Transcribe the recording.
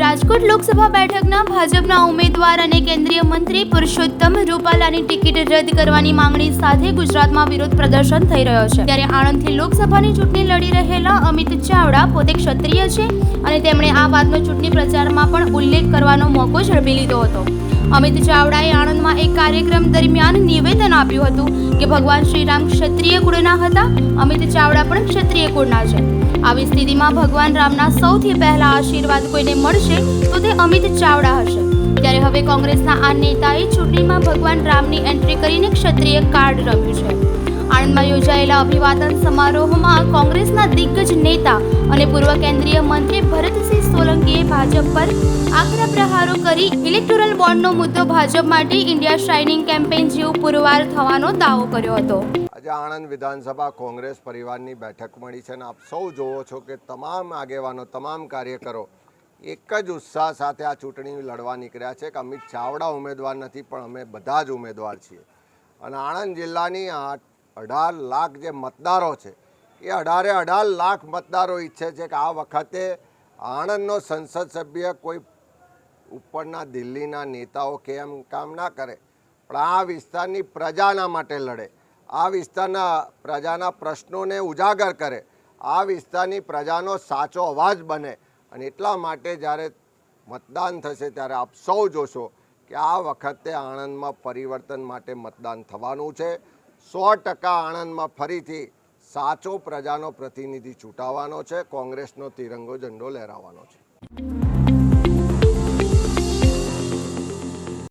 રાજકોટ લોકસભા બેઠકના ભાજપના ઉમેદવાર અને કેન્દ્રીય મંત્રી પુરુષોત્તમ રૂપાલાની ટિકિટ રદ કરવાની માંગણી સાથે ગુજરાતમાં વિરોધ પ્રદર્શન થઈ રહ્યો છે. ત્યારે આણંદથી લોકસભાની ચૂંટણી લડી રહેલા અમિત ચાવડા પોતે ક્ષત્રિય છે અને તેમણે આ વાતનો ચૂંટણી પ્રચારમાં પણ ઉલ્લેખ કરવાનો મોકો ઝડપી લીધો હતો. અમિત ચાવડાએ આણંદમાં એક કાર્યક્રમ દરમિયાન નિવેદન આપ્યું હતું કે ભગવાન શ્રીરામ ક્ષત્રિય કુળના હતા, અમિત ચાવડા પણ ક્ષત્રિય કુળના છે. આવી સ્થિતિમાં ભગવાન રામના સૌથી પહેલા આશીર્વાદ કોઈને મળશે તો તે અમિત ચાવડા હશે. ત્યારે હવે કોંગ્રેસના આ નેતાએ ચૂંટણીમાં ભગવાન રામની એન્ટ્રી કરીને ક્ષત્રિય કાર્ડ રમ્યું છે. આણંદમાં યોજાયેલા અભિવાદન સમારોહમાં કોંગ્રેસના દિગ્ગજ નેતા અને પૂર્વ કેન્દ્રીય મંત્રી ભરતસિંહ સોલંકીએ ભાજપ પર આકરા પ્રહારો કરી ઇલેક્ટોરલ બોન્ડનો મુદ્દો ભાજપ માટે ઇન્ડિયા શાઇનિંગ કેમ્પેઇન જેવું પુરવાર થવાનો દાવો કર્યો હતો. આજે આણંદ વિધાનસભા કોંગ્રેસ પરિવારની બેઠક મળી છે અને આપ સૌ જોવો છો કે તમામ આગેવાનો, તમામ કાર્યકરો એક જ ઉત્સાહ સાથે આ ચૂંટણી લડવા નીકળ્યા છે કે અમિત ચાવડા ઉમેદવાર નથી, પણ અમે બધા જ ઉમેદવાર છીએ. અને આણંદ જિલ્લાની અઢાર લાખ જે મતદારો છે, એ અઢારે અઢાર લાખ મતદારો ઈચ્છે છે કે આ વખતે આણંદનો સંસદ સભ્ય કોઈ ઉપરના દિલ્હીના નેતાઓ કેમ કામ ના કરે, પણ આ વિસ્તારની પ્રજાના માટે લડે, આ વિસ્તારના પ્રજાના પ્રશ્નોને ઉજાગર કરે, આ વિસ્તારની પ્રજાનો સાચો અવાજ બને અને એટલા માટે જ્યારે મતદાન થશે ત્યારે આપ સૌ જોશો કે આ વખતે આણંદમાં પરિવર્તન માટે મતદાન થવાનું છે. સો ટકા આણંદમાં ફરીથી સાચો પ્રજાનો પ્રતિનિધિ ચૂંટાવાનો છે. કોંગ્રેસનો તિરંગો ઝંડો લહેરાવાનો છે.